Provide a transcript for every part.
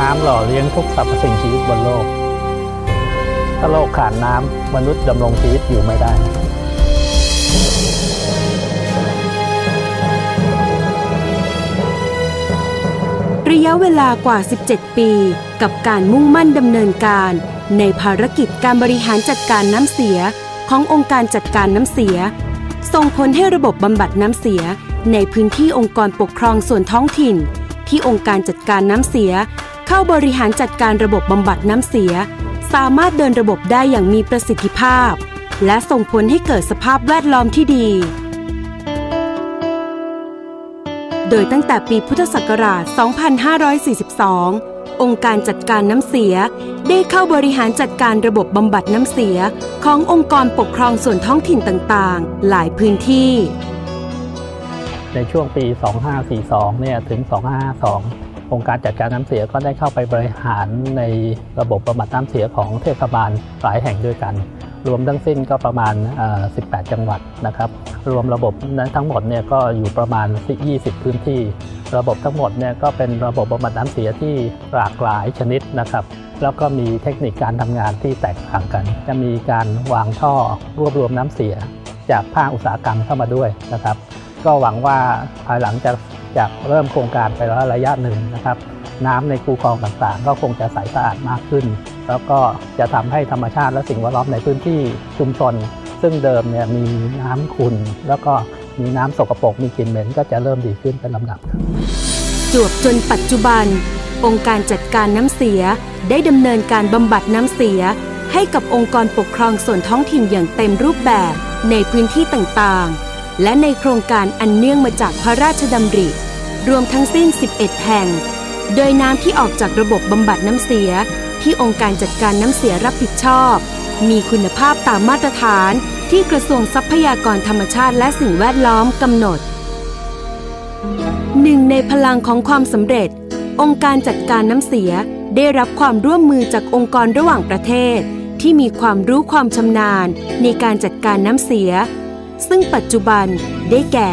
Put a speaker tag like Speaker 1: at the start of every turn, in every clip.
Speaker 1: น้ำหล่อเลี้ยงทุกสรรพสิ่งชีวิตบนโลก ถ้าโลกขาดน้ำมนุษย์ดำรงชีวิตอยู่ไม่ได้
Speaker 2: ระยะเวลากว่า 17 ปี กับการมุ่งมั่นดำเนินการ ในภารกิจการบริหารจัดการน้ำเสียขององค์การจัดการน้ำเสีย ส่งผลให้ระบบบำบัดน้ำเสีย ในพื้นที่องค์กรปกครองส่วนท้องถิ่น ที่องค์การจัดการน้ำเสีย เข้าบริหารจัดการระบบบำบัดน้ำเสีย สามารถเดินระบบได้อย่างมีประสิทธิภาพ และส่งผลให้เกิดสภาพแวดล้อมที่ดี โดยตั้งแต่ปีพุทธศักราช 2542 องค์การจัดการน้ำเสีย ได้เข้าบริหารจัดการระบบบำบัดน้ำเสียขององค์กรปกครองส่วนท้องถิ่นต่างๆ หลายพื้นที่
Speaker 1: ในช่วงปี 2542 เนี่ย ถึง 2552 องค์การจัดการน้ำเสียก็ได้เข้าไปบริหารในระบบบำบัดน้ำเสียของเทศบาลหลายแห่งด้วยกัน รวมทั้งสิ้นก็ประมาณ 18 จังหวัดนะครับ รวมระบบนั้นทั้งหมดเนี่ยก็อยู่ประมาณ 20 พื้นที่ ระบบทั้งหมดเนี่ยก็เป็นระบบบำบัดน้ำเสียที่หลากหลายชนิดนะครับ แล้วก็มีเทคนิคการทำงานที่แตกต่างกัน จะมีการวางท่อรวบรวมน้ำเสีย จากภาคอุตสาหกรรมเข้ามาด้วยนะครับ ก็หวังว่าภายหลังจาก จากเริ่มโครงการไปแล้วระยะหนึ่งนะครับ น้ำในคูคลองต่างๆ ก็คงจะใสสะอาดมากขึ้น แล้วก็จะทำให้ธรรมชาติและสิ่งแวดล้อมในพื้นที่ชุมชน ซึ่งเดิมเนี่ยมีน้ำขุ่นแล้วก็มีน้ำสกปรกมีกลิ่นเหม็นก็จะเริ่มดีขึ้นเป็นลำดับครับ
Speaker 2: จวบจนปัจจุบัน องค์การจัดการน้ำเสียได้ดำเนินการบำบัดน้ำเสีย ให้กับองค์กรปกครองส่วนท้องถิ่นอย่างเต็มรูปแบบในพื้นที่ต่างๆ และในโครงการอันเนื่องมาจากพระราชดำริ รวมทั้งสิ้น 11 แห่ง โดยน้ำที่ออกจากระบบบำบัดน้ำเสีย ที่องค์การจัดการน้ำเสียรับผิดชอบ มีคุณภาพตามมาตรฐานที่กระทรวงทรัพยากรธรรมชาติและสิ่งแวดล้อมกำหนดหนึ่งในพลังของความสำเร็จ องค์การจัดการน้ำเสียได้รับความร่วมมือจากองค์กรระหว่างประเทศ ที่มีความรู้ความชำนาญในการจัดการน้ำเสีย ซึ่งปัจจุบันได้แก่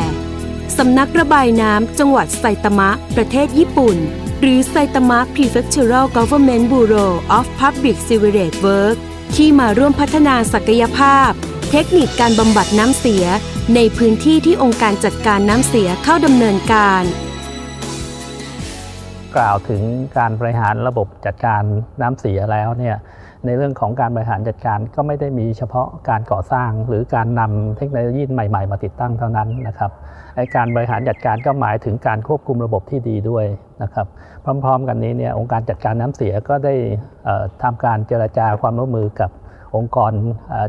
Speaker 2: สำนักระบายน้ำจังหวัดไซตามะ ประเทศญี่ปุ่น หรือไซตามะ Prefectural Government Bureau of Public Sewerage Work ที่มาร่วมพัฒนาศักยภาพ เทคนิคการบำบัดน้ำเสีย ในพื้นที่ที่องค์การจัดการน้ำเสียเข้าดำเนินการ
Speaker 1: กล่าวถึงการบริหารระบบจัดการน้ำเสียแล้วเนี่ย ในเรื่องของการบริหารจัดการก็ไม่ได้มีเฉพาะการก่อสร้าง หรือการนำเทคโนโลยีใหม่ ๆ มาติดตั้งเท่านั้นนะครับไอการบริหารจัดการก็หมายถึงการควบคุมระบบที่ดีด้วยนะครับพร้อม ๆ กันนี้เนี่ยองค์การจัดการน้ำเสียก็ได้เอ่อทำการเจรจาความร่วมมือกับองค์กร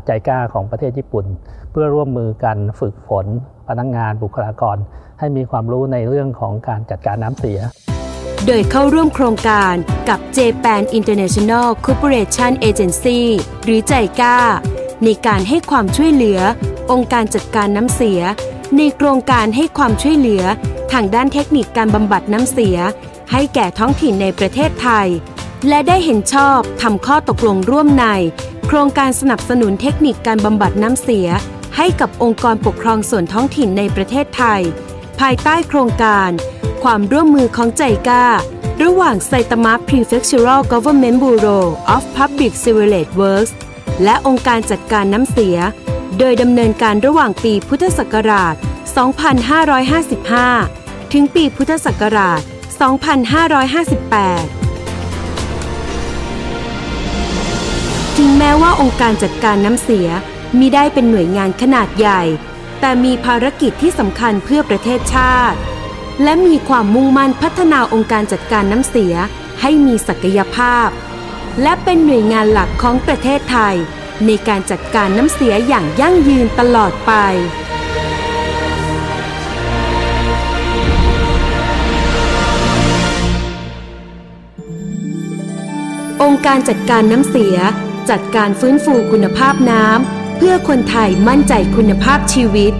Speaker 1: ใจกล้าของประเทศญี่ปุ่น เพื่อร่วมมือกันฝึกฝนพนักงงานบุคลากร ให้มีความรู้ในเรื่องของการจัดการน้ำเสีย
Speaker 2: โดยเข้าร่วมโครงการกับ Japan International Corporation Agency หรือใจก้า ในการให้ความช่วยเหลือ องค์การจัดการน้ำเสีย ในโครงการให้ความช่วยเหลือ ทางด้านเทคนิคการบำบัดน้ำเสีย ให้แก่ท้องถิ่นในประเทศไทย และได้เห็นชอบทำข้อตกลงร่วมใน โครงการสนับสนุนเทคนิคการบำบัดน้ำเสีย ให้กับองค์กรปกครองส่วนท้องถิ่นในประเทศไทย ภายใต้โครงการ ความร่วมมือของใจกล้า ระหว่างไซตามะ Prefectural Government Bureau of Public Sewerage Works และองค์การจัดการน้ำเสีย โดยดำเนินการระหว่างปีพุทธศักราช 2555 ถึงปีพุทธศักราช 2558ถึงแม้ว่าองค์การจัดการน้ำเสียมิได้เป็นหน่วยงานขนาดใหญ่ แต่มีภารกิจที่สำคัญเพื่อประเทศชาติ และมีความมุ่งมั่นพัฒนาองค์การจัดการน้ำเสียให้มีศักยภาพ และเป็นหน่วยงานหลักของประเทศไทย ในการจัดการน้ำเสียอย่างยั่งยืนตลอดไปองค์การจัดการน้ำเสีย จัดการฟื้นฟูคุณภาพน้ำ เพื่อคนไทยมั่นใจคุณภาพชีวิต